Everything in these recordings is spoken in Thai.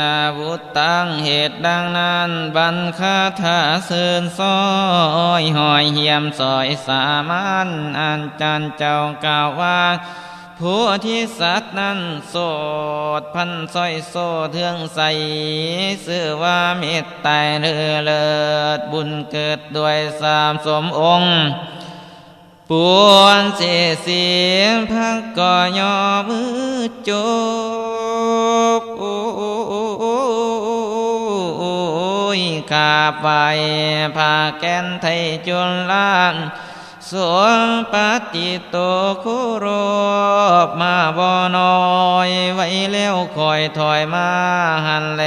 นาวุตตังเหตุดังนั้นบันคาถาเสื่นซอยหอยเหียมซอยสามันอันจันเจ้ากล่าวว่าผู้ที่สัตว์นั้นโสดพันซอยโซเทืองใสสื่อว่าเมตตาเลือเลิศบุญเกิดด้วยสามสมองค์ปวนเสียเสียงพักก่อยอมือจ บโอ้ยขาไปพาแกนไทยจนลานสวงปฏิโตคุโรบมาบ่น้อยไว้แล้วคอยถอยมาหันแล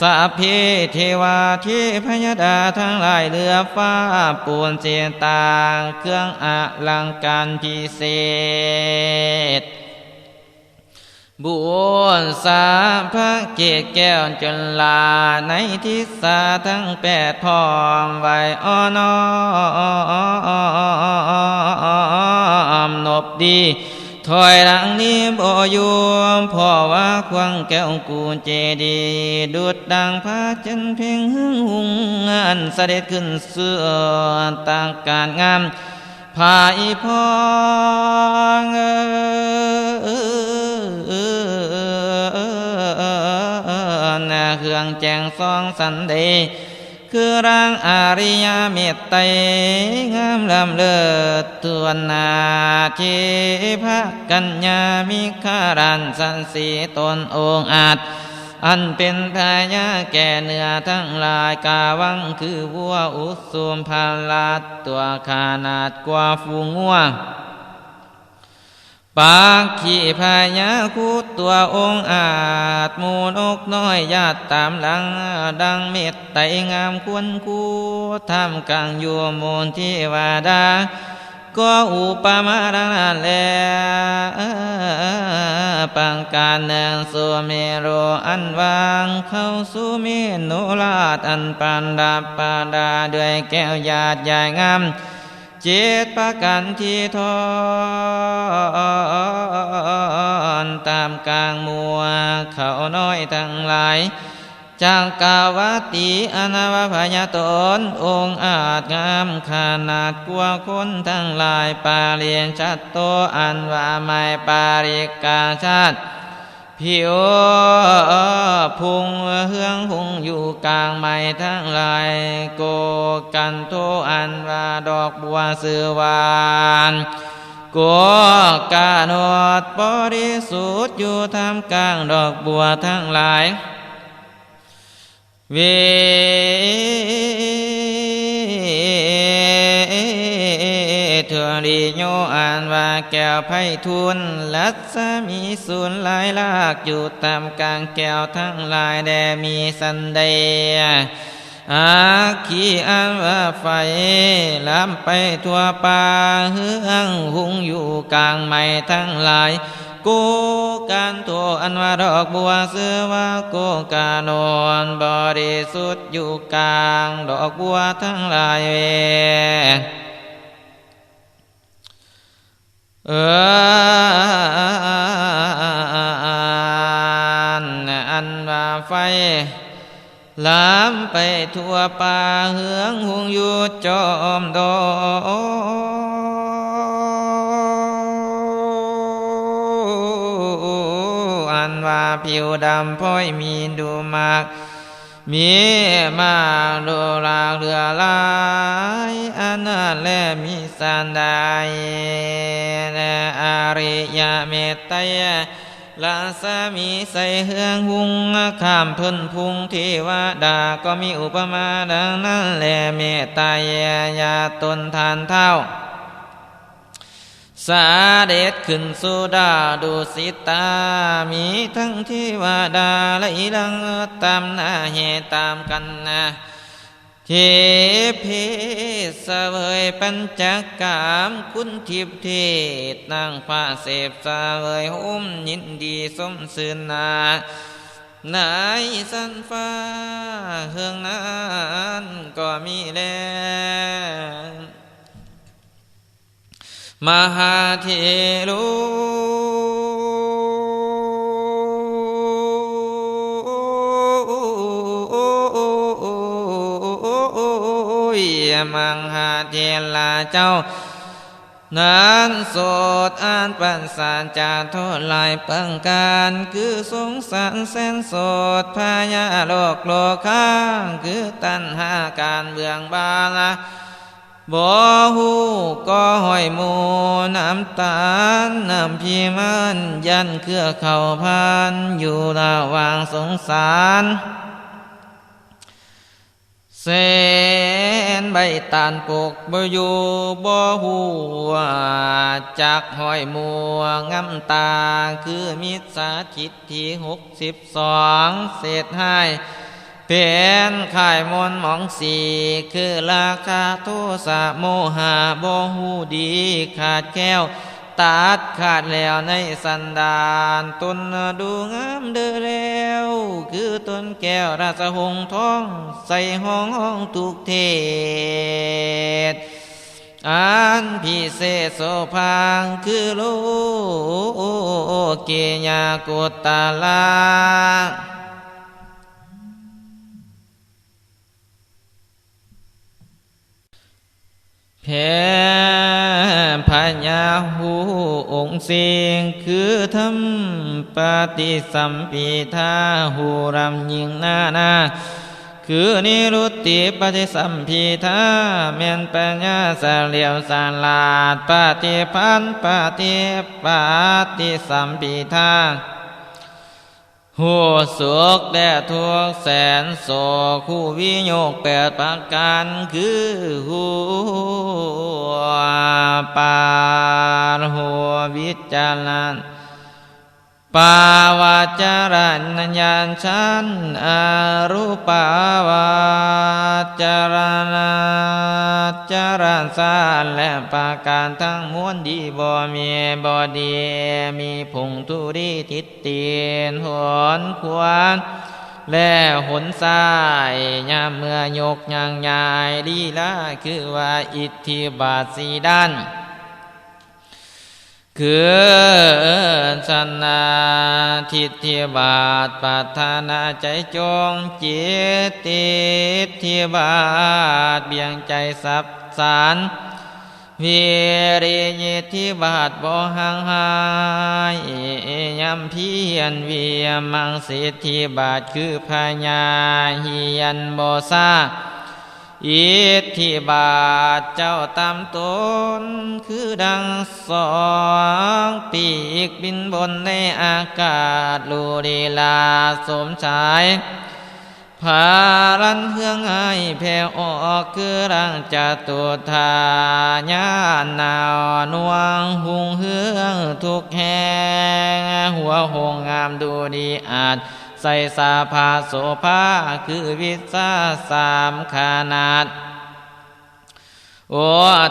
สัพพิเทวาที่พยดาทั้งหลายเรือฟ้าปูนเสียต่าง เครื่องอลังการพิเศษ บุญสาพระเกศแก้วจนลาในทิศาทั้งแปดพอมไว้อ้อนอมนบดี ถอยหลังนี้บ่อยู่พ่อว่าควงแก้วกูเจดีดุดดังพระจันเพ่งหึงหุงงานเสด็จขึ้นเสื้อต่างการงามภายพองเออ นาเครื่องแจงซองสันเดคือร่างอาริยเมตไตงามลำเลิศตัวนาทีพะกัญญามิคารันสันสีตนองอาจ อันเป็นพายาแก่เนื้อทั้งหลายกาวังคือวัวอุสุมพาลาตัวขนาดกว่าฟูงวัว ปากขี่พายาคูตัวองอาจมูนกน้อยญาติตามหลัง ดังเม็ดไตงามควรคูทำกลางยัวมูลที่วาดา ก็อุปมาดังนั้นแลปังการเนืองสุเมโรอันวางเข้าสู่เมนุราชอันปันดาปาดาด้วยแก้วหยาดใหญ่งาม เจตประกันที่ทอนตามกลางมัวเขาน้อยทั้งหลายจากกาวตีอนาวพยาตน องค์อาจงามขนาดกว่าคนทั้งหลายปาเรียนชัดโตอันว่าไม่ปาริกาชาติ ผิวพุงเฮืองหุงอยู่กลางไม้ทั้งหลายโกกันโทอันว่าดอกบัวสือหวานโกกาโนดบริสุทธิ์อยู่ท่ามกลางดอกบัวทั้งหลาย เว เถรีโยอ่านว่าแก้วไพทุนลัดสมีสูนหลายลากอยู่ตามกลางแก้วทั้งหลายแดมีสันเดย์อาขีอันว่าไฟลามไปทั่วป่าเฮืองหุงอยู่กลางไม้ทั้งหลายกูการตัวอันว่าดอกบัวเสือว่ากูกานอนบริสุทธิ์อยู่กลางดอกบัวทั้งหลายเว เอออันว่าไฟลามไปทั่วป่าเหืองหุงอยู่จอมดอันว่าผิวดำพ้อยมีดูมาก มีมาโลลาเรือลายอันนั้นแลมีสันไดและอริยเมตตยลาสามีใส่เฮืองหุงข้ามพิ่นพุงเทวดาก็มีอุปมาดังนั้นแลเมตตายยาตนทานเท่า สาเด็จขึ้นสุดาดุสิตา มีทั้งเทวาดาและอีลังตามนาเหตตามกันนะเทเพสเวยปัญจกามคุณทิพเทศนางฟ้าเสพสเวยหุ้มยินดีสมสืนนานายสันฟ้าเฮืองนั้นก็มีแล้ว มหาเทโลมังหาเจลาเจ้านางโสดอัานปันสารจาโทษลายปังการคือสงสารเส้นโสดพายาโลกโลค้างคือตันหาการเบืองบาลา บ่หูก็ห้อยหมูน้ำตาลน้ำพีมันยันเครือเข่าพานอยู่ระหว่างสงสารเสนใบตานปกบ่อยู่บ่หัวจากหอยมัวงำตา คือมิตรสาจิตที่หกสิบสองเศษให้ เป็นข่ายมนหมองสีคือราคาโทสะโมหะบหูดีขาดแก้วตัดขาดแล้วในสันดานต้นดูงามเด้อแล้วคือต้นแก้วราชหงทองใส่ห้องห้องทุกเทศอันพิเศษโสภางคือโลเกียากุตตาลา แผ่พญาหูองค์เสียงคือทำปฏิสัมปีทาหูรำยิงหน้านาคือนิรุตติปฏิสัมพีทาเมียนปัญญาสเหลียวสาลาดปฏิพันธ์ปฏิปฏิสัมปีทา หัวสุกแด่ทุกแสนโศคู่วิโยกแปดประการคือหัวปาหัววิจารณ ปาวาจารัญญาณชันอารูปาวาจารณาจารณสารและปาการทั้งมวลดีบ่มีบ่ดีมีผงทุรีทิศเตียนหนควรและหนสายยามเมื่อยกยางยายลีลาคือว่าอิทธิบาทสีด้าน คือชนาทิฏฐิบาทปัฏานาใจจงจิตติฏฐิบาทเบี่ยงใจสับสารวิริยิทธิบาทบ่ห่างหายยำเพียนเวียมังสิทธิบาทคือพญาเฮียนบ่ซา อิทธิบาทเจ้าตามตน คือดังสองปีกบินบนในอากาศลูดีลาสมชายพารันเฮืองไอแผ่ออกคือรังจตุธาญาณาวนวงหุงเฮืองทุกแห่งหัวหงงามดูดีอาจ ใส่สาภาโสภาคือวิสาสามขนาดโอ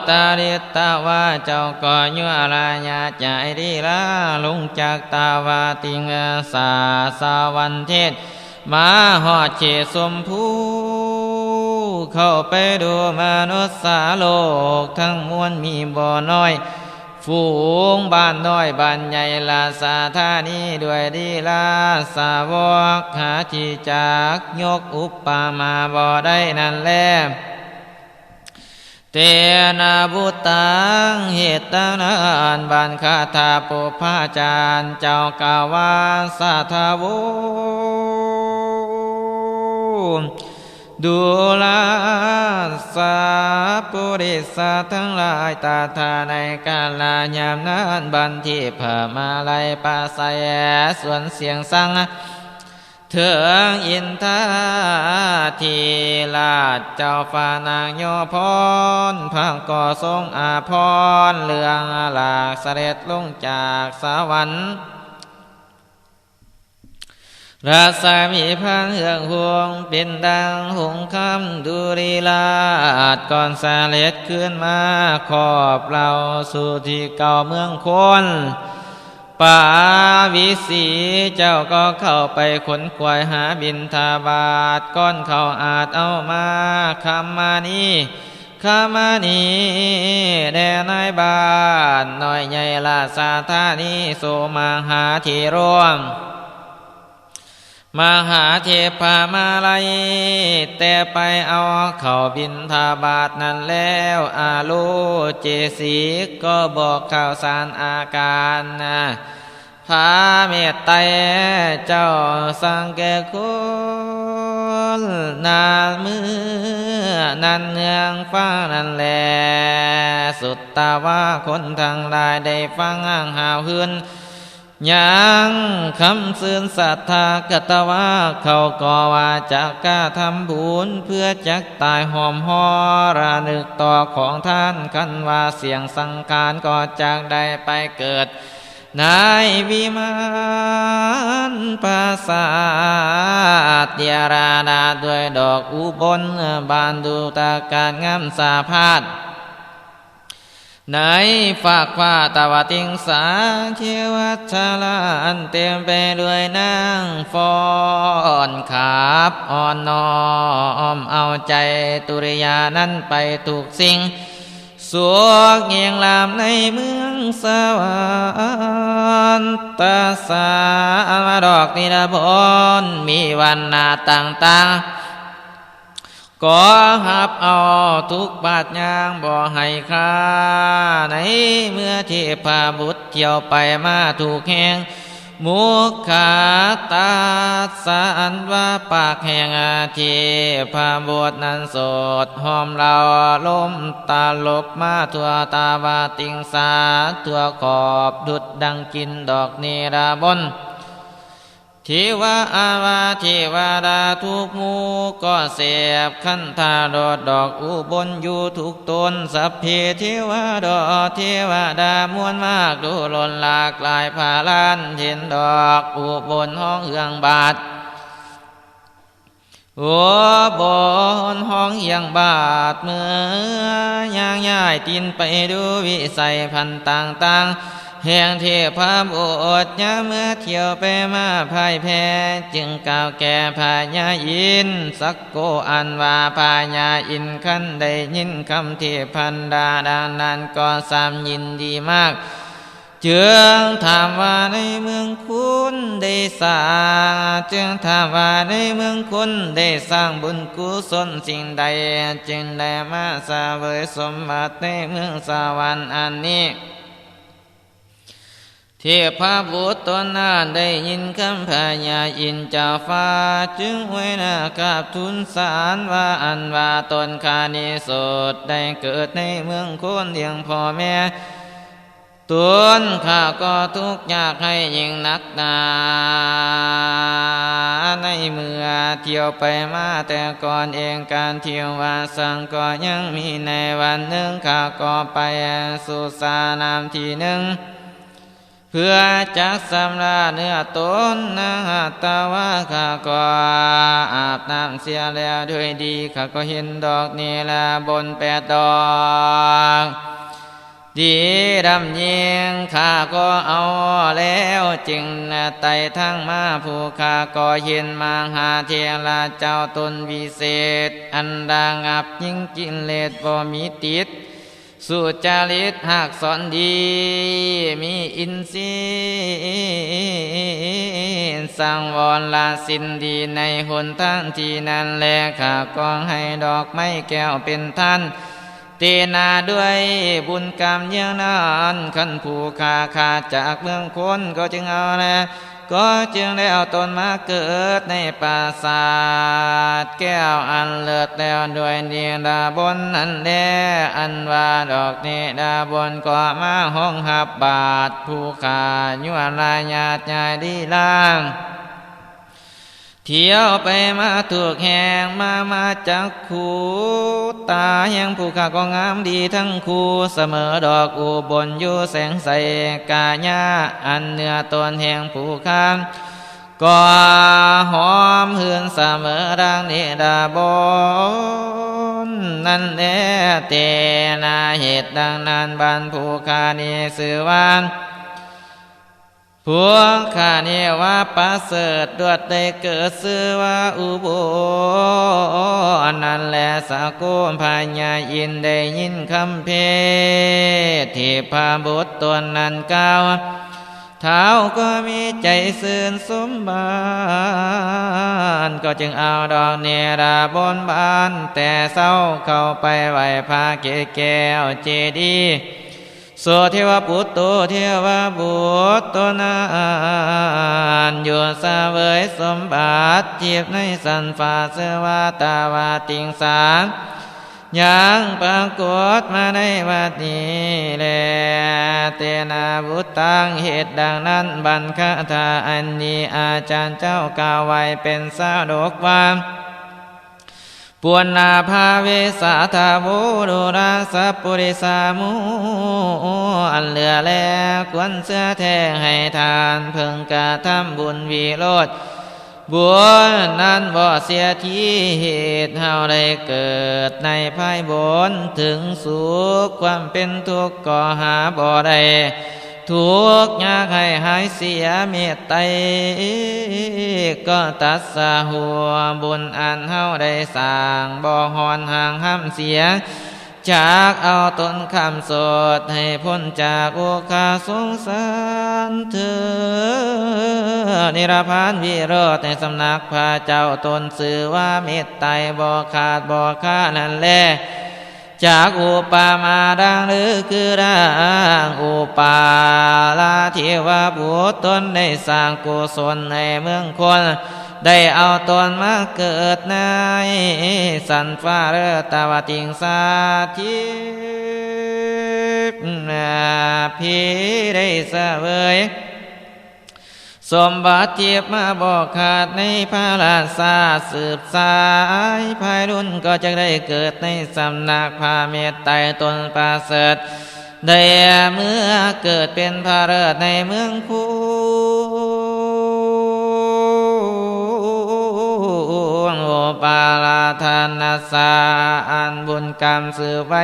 ตาริตาว่าเจ้าก่อยัวราญาใจดีลาลงจากตาวาติงสาสาวันเทศมาหอดเขตสมภูเข้าไปดูมนุษย์สาโลกทั้งมวลมีบ่อน้อย ฝูงบ้านน้อยบ้านใหญ่ลาสาธานีด้วยดีลาสาวกหาจีจากยกอุปปามาบ่ได้นั่นแลเตนาบุตังเหตตานานบันคาถาปุพาจารย์เจ้ากาวาสาทาวุ ดูลาสาปุริสาทั้งหลายตาทาในกาลายามนั้นบันทีเผ่มาไลยปาใสส่วนเสียงสังเถืองอินทาทีลาดเจ้าฟ้านางโยพรพังก่อทรงอาพรเรืองหลากเสด็จลงจากสวรรค์ ราสามีพันเหืองหวงเป็นดังหงคำดุรีลาดก่อนสาเล็ดขึ้นมาขอบเราสู่ที่เก่าเมืองคนป่าวิสีเจ้าก็เข้าไปขนควายหาบินทาบาทก้อนเขาอาจเอามาคำมานี้คำมานี้แด่นายบ้านน้อยใหญ่ลาสาธานีโสมาหาที่ร่วม มหาเทพามาลัย แต่ไปเอาเขาบินทาบาทนั้นแล้วอาโลเจสีก็บอกข่าวสารอาการนะพาเมตไตเจ้าสังแก่คุณนาเมื่อนั้นเนืองฟังนั่นแล สุดตาว่าคนทางลายได้ฟังอ่างหาวหืน ยังคำสื่นศรัทธากตว่าเขาก็ว่าจะกล้าทำบุญเพื่อจักตายหอมหอระนึกต่อของท่านกันว่าเสียงสังการก็จากได้ไปเกิดนายวิมานปราสาทเดีราดาด้วยดอกอุบลบานดูตาการงามสาพาด ในฝากฟ้าตะวติงสาเทวัชลานเต็มไปด้วยนางฟอนขาบอ่อนนอมเอาใจตุริยานั้นไปถูกสิ่งสวกเงียงลามในเมืองสวรรค์ตาสามาดอกนิรพนมีวันนาต่างๆ ก็หับเอาทุกบาทยางบ่ให้ค่าในเมื่อเทพาบุตรเที่ยวไปมาถูกแหงมุขาตาสานว่าปากแห่งอาเทพบทนั้นสดหอมเราลมตาลบมาทั่วตาวาติงสาทั่วขอบดุดดังกินดอกเนราบน เทวาอาวาเทวาดาทุกมูก็เสียบขันธาดอดดอกอุบลอยู่ทุกตนสัพเพเทวาดอเทวดามวลมากดูหล่นหลากหลายผาลานเห็นดอกอุบลห้องเอื้องบาทโอ้บนห้องเอียงบาทเมื่อย่างย่ายตินไปดูวิสัยพันต่างๆ แห่งเทพบุตยาเมื่อเที่ยวไปมาพ่ายแพ้ จึงกล่าวแก่พญาอิน สักโกอันว่าพญาอินขันได้ยินคำเทพันดาดังนั้นก็สามยินดีมากจึงถามว่าในเมืองคุณได้สร้างจึงถามว่าในเมืองคุณได้สร้างบุญกุศลสิ่งใด จึงได้มาสาเวยสมบัติในเมืองสวรรค์อันนี้ เทพบุตรตนนั้นได้ยินคำพญาอินจ้าฟ้า จึงไว้หน้ากราบทูลสารว่าอันว่าตนคานิสดได้เกิดในเมืองโคนเลี้ยงพ่อแม่ตุนข้าก็ทุกข์ยากให้ยิ่งนักหนาในเมื่อเที่ยวไปมาแต่ก่อนเองการเที่ยววาสังก็ยังมีในวันหนึ่งข้าก็ไปสู่สานามทีหนึ่ง พื่อจักสำราเนื้อตนนะตาว่าข้าก็อาบน้ำเสียแล้วด้วยดีข้าก็เห็นดอกนี่ละบนแปดดอกดีดำเยียงข้าก็เอาแล้วจึงไต่ทั้งมาผู้ข้าก็เห็นมาหาเทียลาเจ้าตนวิเศษ อันดางอับยิ่งกินเลดบ่มีติด สุจาริตหากสอนดี มีอินทรีย์สังวรลาสินดีในหนทางที่นั่นแลข้าก็ให้ดอกไม้แก้วเป็นท่านเตนาด้วยบุญกรรมเยี่ยงนั้นขันผู้ขาขาดจากเมืองคนก็จึงเอาแลก็จึงได้เอาตนมาเกิดในปราสาท แก้วอันเลิศแล้วด้วยเนียดาบนอันแดอันว่าดอกเนดาบนก็มาห้องหับบาทผู้ขายุลายญาติญาดีล่างเที่ยวไปมาถูกแหงมามาจากคูตาแห่งผู้ข้าก็งามดีทั้งคู่เสมอดอกอุบลอยู่แสงใสกาญาอันเนื้อตนแห่งผู้ข้า ก็หอมหืนเสมอดังนิดาบนนั่นแน่เตนาเหตุดังนั้นบันผู้ข้านี้สื่อวานพวกข้านีว่าประเสริฐดวดได้เกิดซื้อว่าอุโบอันนั้นแหละสากุมพญาอินได้ยินคำเพศที่พาบุตรตนนั้นกล่าว เท้าก็มีใจสื่นสมบานก็จึงเอาดอกเนราบนบาน แต่เศร้าเข้าไปไหวพาเกแก้วเจดีย์โสเทวปุตโตเทวบุตรตนานอยู่เสวยสมบัติจีบในสันฟาเสวาตาวาติงสาร ยังปรากฏมาในวัดนี้แลเตนาบุตตังเหตุดังนั้นบรรคทาอันนี้อาจารย์เจ้ากาวไว้เป็นสาดกว่าปวนนาภาเวสาธาวุดุราสัปุริสามุอันเหลือแล้วควรเสื้อแท้ให้ทานเพิ่งกระทำบุญวีโรด บุญนั้นบ่เสียที่เหตุเฮาได้เกิดในภายบนถึงสุขความเป็นทุกข์ก็หาบ่ได้ทุกข์ยากให้หายเสียเมตไตก็ตัดสาหัวบุญอันเฮาได้สร้างบ่หอนห่างห้ำเสีย จากเอาตนคำสดให้พ้นจากโอคาสงสารเธอ นิรพานวิโรธในสำนักพระเจ้าตนสื่อว่าเมตไตรบ่ขาดบ่ค่านั่นแลจากอุปามาดังหรือคือดังอุปาลาเทวบุตรตนได้สร้างกุศลในเมืองคน ได้เอาตนมาเกิดใน สันฟ้าเรตาวติงสาธิพีได้เสวยสมบัติเทียบมาบอกขาดในพระราชาสืบสายภายรุ่นก็จะได้เกิดในสำนักพาเมตไตตนประเสริฐได้เมื่อเกิดเป็นพระเลิศในเมืองคู โอปาลาธานาสาอันบุญกรรมสืบไว้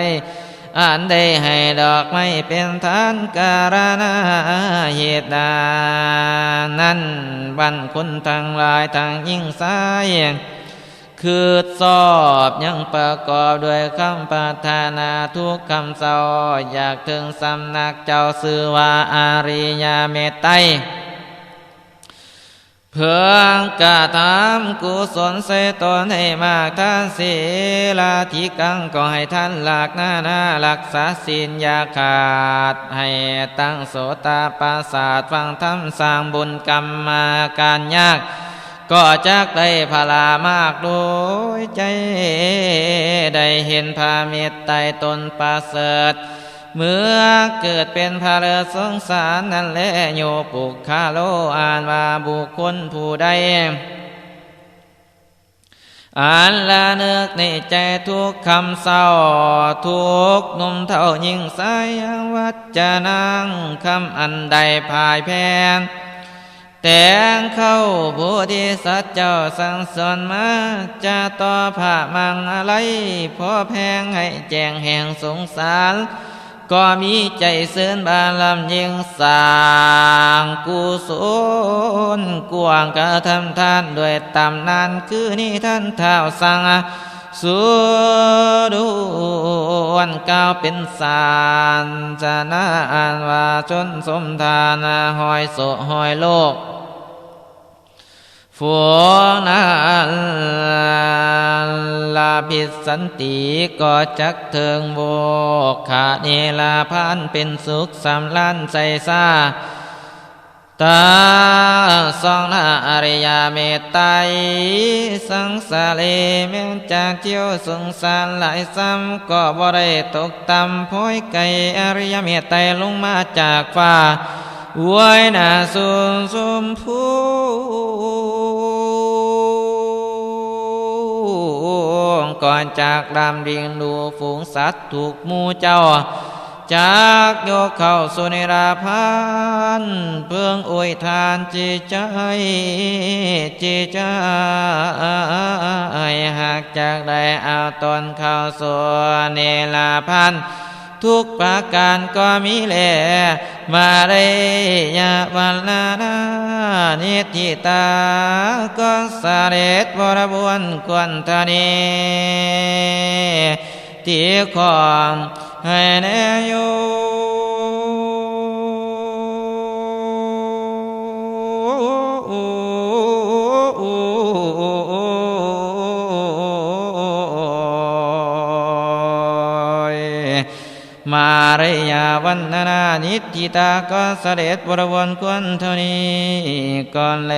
อันได้ให้ดอกไม้เป็นทานการณาเหตุดานั้นบันคนทางหลายทางยิ่งสายคือสอบยังประกอบด้วยคำปรารถนาทุกคำเศร้าอยากถึงสำนักเจ้าสื่อว่าอาริยาเมตไตร เพื่อกระทำกุศลเสตนให้มากท่านศีลาธิกังก็ให้ท่านหลักหน้าหน้ารักษาศีลอยาขาด ให้ตั้งโสตาปราสาทฟังธรรมสร้างบุญกรรมมาการยาก ก็จักได้พลามากโดยใจ ได้เห็นพาเมตไตตนประเสริฐ เมื่อเกิดเป็นพระเรือสงสารนั่นแหละโยปุกคาโลอ่านว่าบุคคลผู้ใดอ่านละเนึกในใจทุกคำเศร้า ทุกนุ่มเท่ายิ่งสายวัจจะนังคำอันใดภายแพนแต่งเข้าบุธิสัตว์เจ้าสังสอนมาจะต่อผ่ามังอะไรพอแพงให้แจงแห่งสงสาร ก็มีใจเสื่นบาลำยิงสร้างกุศลกวางกระทำท่านด้วยตำนานคือนี่ท่านเท้าสังสุดวนก้าวเป็นสารจะนาอ่านว่าจนสมทานหอยโสหอยโลก ฝวนั้นลาภิสันติก็จักเทิงโวกขาเนลาพันเป็นสุขสำลันใจซาตาสองนาอริยเมตไตสังสาเลเมนจากเที่ยวสงสารหลายซ้ำก็บ่ได้ตกต่ำพ้อยไก่อริยเมตไตลงมาจากฟ้า ว้หน้าสูงสมพูก่อนจากดำดิงดูฝูงสัตว์ถูกมูเจ้า จากโยกเข้าสุนิราพันเพื่องอวยทานจิตใจจิตใจหากจากได้เอาตนเข้าสู่เนลาพัน ทุกประการก็มีแลมาเรยาวันลานานิติตา ก็สาเรตบรบวนกวนทานีที่ความให้แนโย มาเรยาวันนานิจิตาก็เสด็จบรวนกวนเท่านี้ก่อนแล